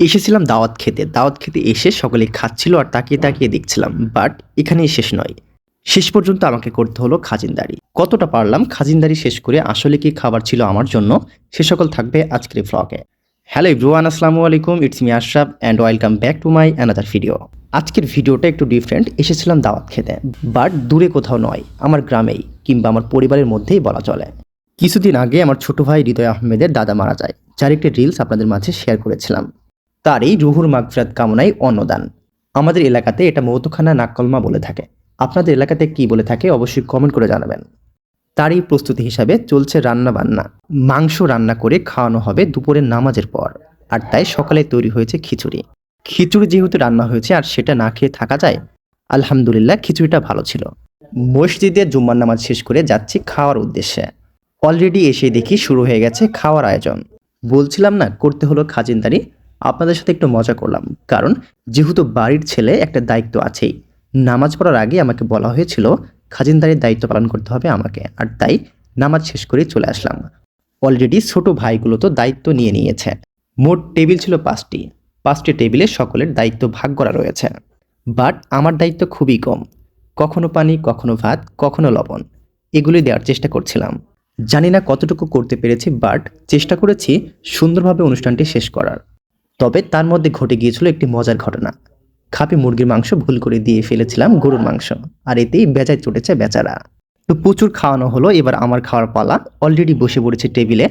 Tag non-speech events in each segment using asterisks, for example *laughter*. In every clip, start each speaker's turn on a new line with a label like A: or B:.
A: এসেছিলাম দাওয়াত খেতে। দাওয়াত খেতে এসে সকলে খাচ্ছিল আর তাকিয়ে তাকিয়ে দেখছিলাম বাট এখানেই শেষ নয়। শেষ পর্যন্ত আমাকে করতে হলো খাজিনদারি। কতটা পারলাম খাজিনদারি শেষ করে আসলে কি খাবার ছিল আমার জন্য, সে সকল থাকবে আজকের ভ্লগে হ্যালো ইব্রুয়ান আসসালামু আলাইকুম it's me Ashraf and welcome back to my another video আজকের ভিডিওটা একটু ডিফারেন্ট এসেছিলাম দাওয়াত খেতে বাট দূরে কোথাও নয়, আমার গ্রামেই কিংবা আমার পরিবারের মধ্যেই বলা চলে। কিছুদিন আগে আমার ছোট ভাই হৃদয় আহমেদের দাদা মারা যায়, যার একটি রিলস আপনাদের মাঝে শেয়ার করেছিলাম। তারই রুহুর মাগফিরাত কামনায় অন্নদান। আমাদের এলাকাতে এটা মৌতখানা নাককলমা বলে থাকে। আপনাদের এলাকাতে কি বলে থাকে অবশ্যই কমেন্ট করে জানাবেন। তারই প্রস্তুতি হিসাবে চলছে রান্না বান্না। মাংস রান্না করে খাওয়ানো হবে দুপুরের নামাজের পর। আর তাই সকালে তৈরি হয়েছে খিচুড়ি। খিচুড়ি যেহেতু রান্না হয়েছে আর সেটা না খেয়ে থাকা যায়, আলহামদুলিল্লাহ খিচুড়িটা ভালো ছিল। মসজিদে জুম্মার নামাজ শেষ করে যাচ্ছি খাওয়ার উদ্দেশ্যে। অলরেডি এসে দেখি শুরু হয়ে গেছে খাওয়ার আয়োজন। বলছিলাম না, করতে হলো খাজিনদারি। আপনাদের সাথে একটু মজা করলাম। কারণ যেহেতু বাড়ির ছেলে একটা দায়িত্ব আছেই। নামাজ পড়ার আগে আমাকে বলা হয়েছিল, খাজিনদারির দায়িত্ব পালন করতে হবে আমাকে। আর তাই নামাজ শেষ করে চলে আসলাম। অলরেডি ছোট ভাইগুলো তো দায়িত্ব নিয়ে নিয়েছে। মোট টেবিল ছিল পাঁচটি। পাঁচটি টেবিলে সকলের দায়িত্ব ভাগ করা রয়েছে। বাট আমার দায়িত্ব খুবই কম। কখনো পানি, কখনো ভাত, কখনো লবণ। এগুলি দেওয়ার চেষ্টা করছিলাম। জানি না কতটুকু করতে পেরেছি, বাট চেষ্টা করেছি সুন্দরভাবে অনুষ্ঠানটি শেষ করার। তবে তার মধ্যে ঘটে গিয়েছিল একটি মজার ঘটনা। খাপি মুরগির মাংস ভুল করে দিয়ে ফেলেছিলাম গরুর মাংস, আর এতেই বেজায় চটেছে বেচারা। তো প্রচুর খাওয়ানো হলো, এবার আমার খাওয়ার পালা। অলরেডি বসে পড়েছে টেবিলে।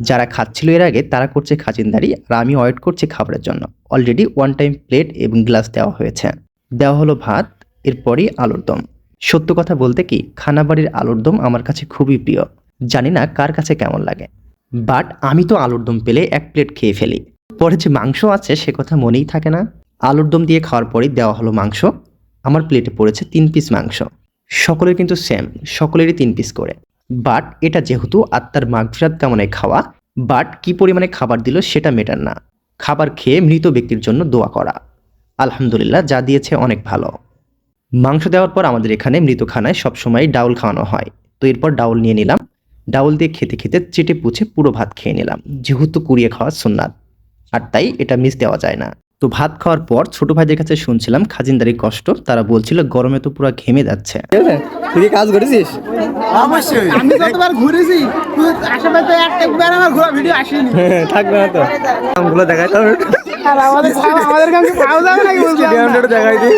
A: যারা খাচ্ছিল এর আগে, তারা করছে খাজিনদারি, আর আমি ওয়েট করছি খাবারের জন্য। অলরেডি ওয়ান টাইম প্লেট এবং গ্লাস দেওয়া হয়েছে। দেওয়া হলো ভাত, এরপরই আলুর দম। সত্য কথা বলতে কি, খানাবাড়ির আলুর দম আমার কাছে খুবই প্রিয়। জানি না কার কাছে কেমন লাগে। বাট আমি তো আলুর দম পেলে এক প্লেট খেয়ে ফেলি। পরে যে মাংস আছে, সে কথা মনেই থাকে না। আলুর দম দিয়ে খাওয়ার পরেই দেওয়া হলো মাংস। আমার প্লেটে পড়েছে তিন পিস মাংস। সকলের কিন্তু সেম সকলেরই তিন পিস করে। বাট এটা যেহেতু আত্মার মাগফিরাত কামনায় খাওয়া বাট কি পরিমাণে খাবার দিল সেটা মেটার না। খাবার খেয়ে মৃত ব্যক্তির জন্য দোয়া করা। আলহামদুলিল্লাহ, যা দিয়েছে অনেক ভালো। মাংস দেওয়ার পর আমাদের এখানে মৃতখানায় সবসময় ডাউল খাওয়ানো হয়। তো এরপর ডাউল নিয়ে নিলাম। ডাউল দিয়ে খেতে খেতে চেটে পুছে পুরো ভাত খেয়ে নিলাম। যেহেতু কুড়িয়ে খাওয়া সুন্নাত। আর তাই এটা মিস দেওয়া যায় না। তো ভাত খাওয়ার পর ছোট ভাইদের কাছে শুনছিলাম খাজিনদারির কষ্ট। তারা বলছিল গরমে তো পুরো ঘেমে যাচ্ছে।
B: তুই কাজ করেছিস?
C: অবশ্যই। আমি যতবার ঘুরেছি তুই আশেপাশে একবার আমার ঘোরা ভিডিও আসেনি। *laughs*
B: থাকবে না তো। আমগুলো দেখাই তো।
C: আর আমাদের আমাদের কাছে পাওয়া যাবে নাকি বলছি
B: দেখাই দিই।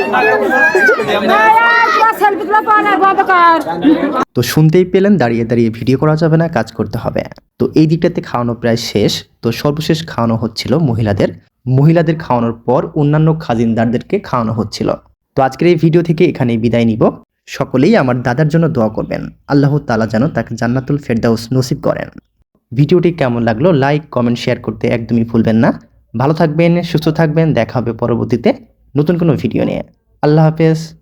A: তো শুনতেই পেলেন, দাঁড়িয়ে দাঁড়িয়ে ভিডিও করা যাবে না, কাজ করতে হবে। তো এই দিকটাতে খাওয়ানো প্রায় শেষ। তো সর্বশেষ খাওয়ানো হচ্ছিল মহিলাদের। মহিলাদের খাওয়ানোর পর অন্যান্য খাজিনদারদেরকে খাওয়ানো হচ্ছিল। তো আজকের এই ভিডিও থেকে এখানেই বিদায় নিব। সকলেই আমার দাদার জন্য দোয়া করবেন। আল্লাহ তালা যেন তাকে জান্নাতুল ফেরদাউস নসিব করেন। ভিডিওটি কেমন লাগল, লাইক, কমেন্ট, শেয়ার করতে একদমই ভুলবেন না। ভালো থাকবেন, সুস্থ থাকবেন, দেখা হবে পরবর্তীতে নতুন কোনো ভিডিও নিয়ে। আল্লাহ হাফেজ।